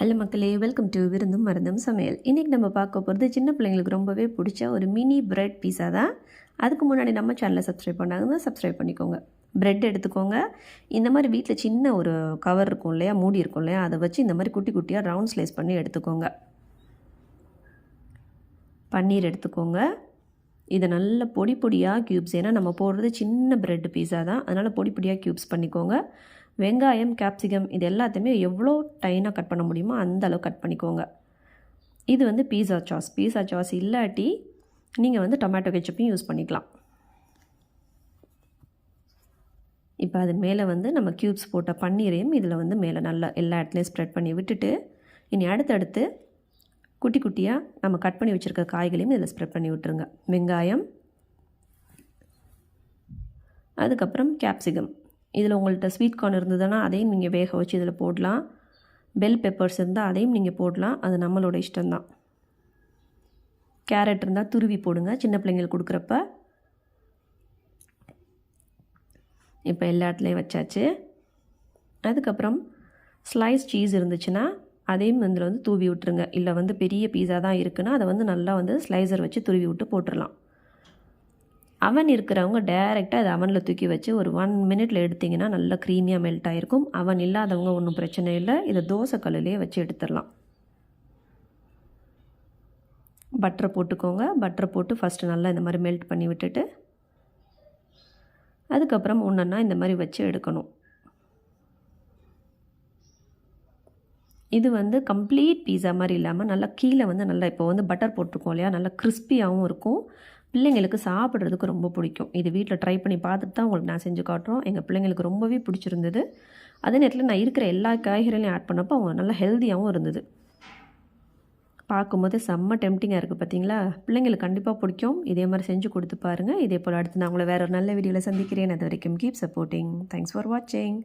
Hello மக்களே welcome to விருந்தும் மருந்தும் சமையல். இன்றைக்கி நம்ம பார்க்க போகிறது சின்ன பிள்ளைங்களுக்கு ரொம்பவே பிடிச்ச ஒரு மினி பிரெட் பீஸா தான். அதுக்கு முன்னாடி நம்ம சேனலை சப்ஸ்கிரைப் பண்ணாங்கன்னா சப்ஸ்கிரைப் பண்ணிக்கோங்க. பிரெட் எடுத்துக்கோங்க. இந்த மாதிரி வீட்டில் சின்ன ஒரு கவர் இருக்கும் இல்லையா மூடி இருக்கும் இல்லையா அதை வச்சு இந்த மாதிரி குட்டி குட்டியாக ரவுண்ட் ஸ்லைஸ் பண்ணி எடுத்துக்கோங்க. பன்னீர் எடுத்துக்கோங்க. இதை நல்ல பொடி பொடியாக க்யூப்ஸ் ஏன்னா நம்ம போடுறது சின்ன பிரெட் பீஸா தான். அதனால் பொடி பொடியாக க்யூப்ஸ் பண்ணிக்கோங்க. வெங்காயம் கேப்சிகம் இது எல்லாத்தையுமே எவ்வளோ டைனாக கட் பண்ண முடியுமோ அந்த அளவு கட் பண்ணிக்கோங்க. இது வந்து பீஸா சாஸ் பீஸா சாஸ் இல்லாட்டி நீங்கள் வந்து டொமேட்டோ கெச்சப்பையும் யூஸ் பண்ணிக்கலாம். இப்போ அது மேலே வந்து நம்ம க்யூப்ஸ் போட்ட பன்னீரையும் இதில் வந்து மேலே நல்லா எல்லா இடத்துலையும் ஸ்ப்ரெட் பண்ணி விட்டுட்டு இனி அடுத்தடுத்து குட்டி குட்டியாக நம்ம கட் பண்ணி வச்சுருக்க காய்களையும் இதில் ஸ்ப்ரெட் பண்ணி விட்டுருங்க. வெங்காயம் அதுக்கப்புறம் கேப்சிகம் இதில் உங்கள்கிட்ட ஸ்வீட் கார்ன் இருந்ததுன்னா அதையும் நீங்கள் வேக வச்சு இதில் போடலாம். பெல் பெப்பர்ஸ் இருந்தால் அதையும் நீங்கள் போடலாம். அது நம்மளோட இஷ்டம்தான். கேரட் இருந்தால் துருவி போடுங்க. சின்ன பிள்ளைங்களுக்கு கொடுக்குறப்ப. இப்போ எல்லா இடத்துலையும் வச்சாச்சு. அதுக்கப்புறம் ஸ்லைஸ் சீஸ் இருந்துச்சுன்னா அதையும் இதில் வந்து தூவி விட்டுருங்க. இல்லை வந்து பெரிய பீஸா தான் இருக்குன்னா அதை வந்து நல்லா வந்து ஸ்லைசர் வச்சு துருவி விட்டு போட்டுடலாம் அவன் இருக்கிறவங்க டேரெக்டாக அதை அவனில் தூக்கி வச்சு ஒரு ஒன் மினிட்ல எடுத்திங்கன்னா நல்லா க்ரீமியாக மெல்ட் ஆகிருக்கும் அவன் இல்லாதவங்க ஒன்றும் பிரச்சனை இல்லை. இதை தோசை கல்லுலேயே வச்சு எடுத்துடலாம். பட்டரை போட்டுக்கோங்க. பட்டரை போட்டு ஃபஸ்ட்டு நல்லா இந்த மாதிரி மெல்ட் பண்ணி விட்டுட்டு அதுக்கப்புறம் ஒன்றுன்னா இந்த மாதிரி வச்சு எடுக்கணும். இது வந்து கம்ப்ளீட் பீஸா மாதிரி இல்லாமல் நல்லா கீழே வந்து நல்லா இப்போ வந்து பட்டர் போட்டிருக்கோம் இல்லையா? நல்லா கிறிஸ்பியாகவும் இருக்கும். பிள்ளைங்களுக்கு சாப்பிட்றதுக்கு ரொம்ப பிடிக்கும். இது வீட்டில் ட்ரை பண்ணி பார்த்துட்டு தான் உங்களுக்கு நான் செஞ்சு காட்டுறோம். எங்கள் பிள்ளைங்களுக்கு ரொம்பவே பிடிச்சிருந்தது. அதே நேரத்தில் நான் இருக்கிற எல்லா காய்கறிகளையும் ஆட் பண்ணப்போ அவங்க நல்லா ஹெல்த்தியாகவும் இருந்தது. பார்க்கும்போது செம்ம டெம்டிங்காக இருக்குது பார்த்தீங்களா பிள்ளைங்களுக்கு கண்டிப்பாக பிடிக்கும். இதே மாதிரி செஞ்சு கொடுத்து பாருங்கள் இதே போல் அடுத்து நான் உங்களை வேறு ஒரு நல்ல வீடியோவில் சந்திக்கிறேன். அது வரைக்கும் கீப் சப்போர்ட்டிங் தேங்க்ஸ் ஃபார் வாட்சிங்